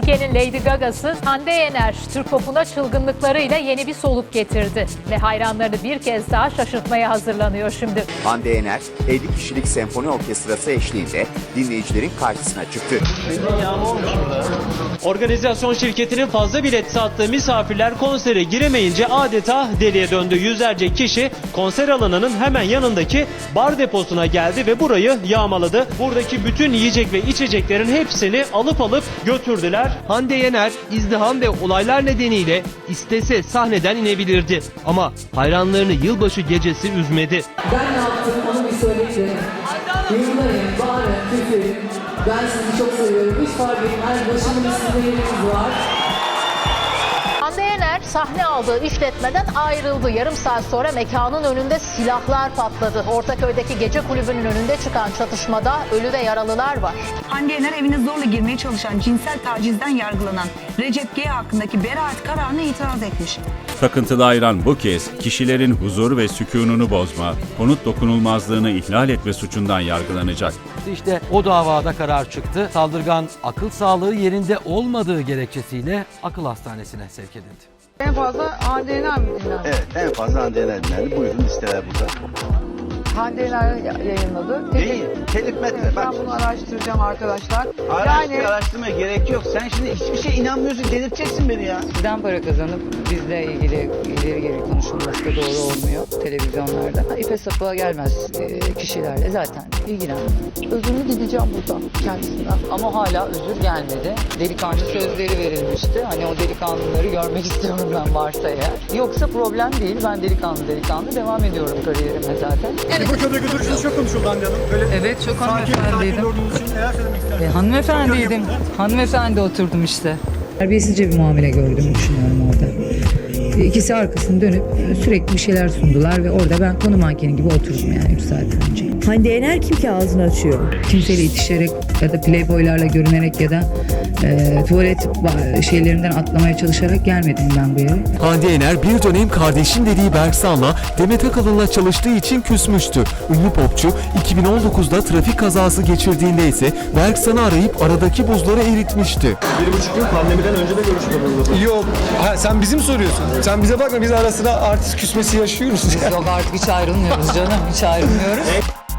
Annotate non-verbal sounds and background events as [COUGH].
Türkiye'nin Lady Gaga'sı Hande Yener Türk popuna çılgınlıklarıyla yeni bir soluk getirdi ve hayranlarını bir kez daha şaşırtmaya hazırlanıyor şimdi. Hande Yener, 50 kişilik senfoni orkestrası eşliğinde dinleyicilerin karşısına çıktı. Organizasyon şirketinin fazla bilet sattığı misafirler konsere giremeyince adeta deliye döndü. Yüzlerce kişi konser alanının hemen yanındaki bar deposuna geldi ve burayı yağmaladı. Buradaki bütün yiyecek ve içeceklerin hepsini alıp alıp götürdüler. Hande Yener izdiham ve olaylar nedeniyle istese sahneden inebilirdi. Ama hayranlarını yılbaşı gecesi üzmedi. Ben ne yaptım onu bir söyleyin. Yılmayın, bağırın, küfürün. Ben sizi çok seviyorum. Hiç fark etmez. Başımın üstünde yeriniz var. Sahne aldığı işletmeden ayrıldı. Yarım saat sonra mekanın önünde silahlar patladı. Ortaköy'deki gece kulübünün önünde çıkan çatışmada ölü ve yaralılar var. Hande Yener evine zorla girmeye çalışan cinsel tacizden yargılanan Recep G hakkındaki beraat kararına itiraz etmiş. Takıntılı ayran bu kez kişilerin huzur ve sükununu bozma, konut dokunulmazlığını ihlal etme suçundan yargılanacak. İşte o davada karar çıktı. Saldırgan akıl sağlığı yerinde olmadığı gerekçesiyle akıl hastanesine sevk edildi. En fazla mi dinlendi? Evet en fazla Yener dinlendi. Buyurun listeler burada. Hande Yener yayınladı. Değil. Telif metre Evet, bak. ben bunu araştıracağım arkadaşlar. Araştır, Yani araştırmaya gerek yok. Sen şimdi hiçbir şey inanmıyorsun. Delirteceksin beni ya. bizden para kazanıp bizle ilgili ileri geri konuşulması da doğru olmuyor televizyonlarda. İpe sapığa gelmez e, kişilerle zaten ilgilenmiyor. Özürünü dileyeceğim burada kendisinden. Ama hala özür gelmedi. Delikanlı sözleri verilmişti. Hani o delikanlıları görmek [LAUGHS] istiyorum ben varsa eğer. Yoksa problem değil. Ben delikanlı delikanlı devam ediyorum kariyerime zaten. Evet çok hanımefendiydim. E, hanımefendiydim. Hanımefendi oturdum işte. Terbiyesizce bir muamele gördüğümü düşünüyorum orada. İkisi arkasını dönüp sürekli bir şeyler sundular ve orada ben konu mankeni gibi oturdum yani 3 saat önce. Hande Yener kim ki ağzını açıyor? Kimseyle itişerek ya da playboylarla görünerek ya da e, tuvalet şeylerinden atlamaya çalışarak gelmedim ben bu yere. Hande Yener bir dönem kardeşim dediği Berksan'la Demet Akalın'la çalıştığı için küsmüştü. Ünlü popçu 2019'da trafik kazası geçirdiğinde ise Berksan'ı arayıp aradaki buzları eritmişti. Yok. Ha, sen bizim soruyorsun. Sen bize bakma biz ara sıra artist küsmesi yaşıyoruz. Yok artık hiç ayrılmıyoruz canım. Hiç ayrılmıyoruz. [LAUGHS]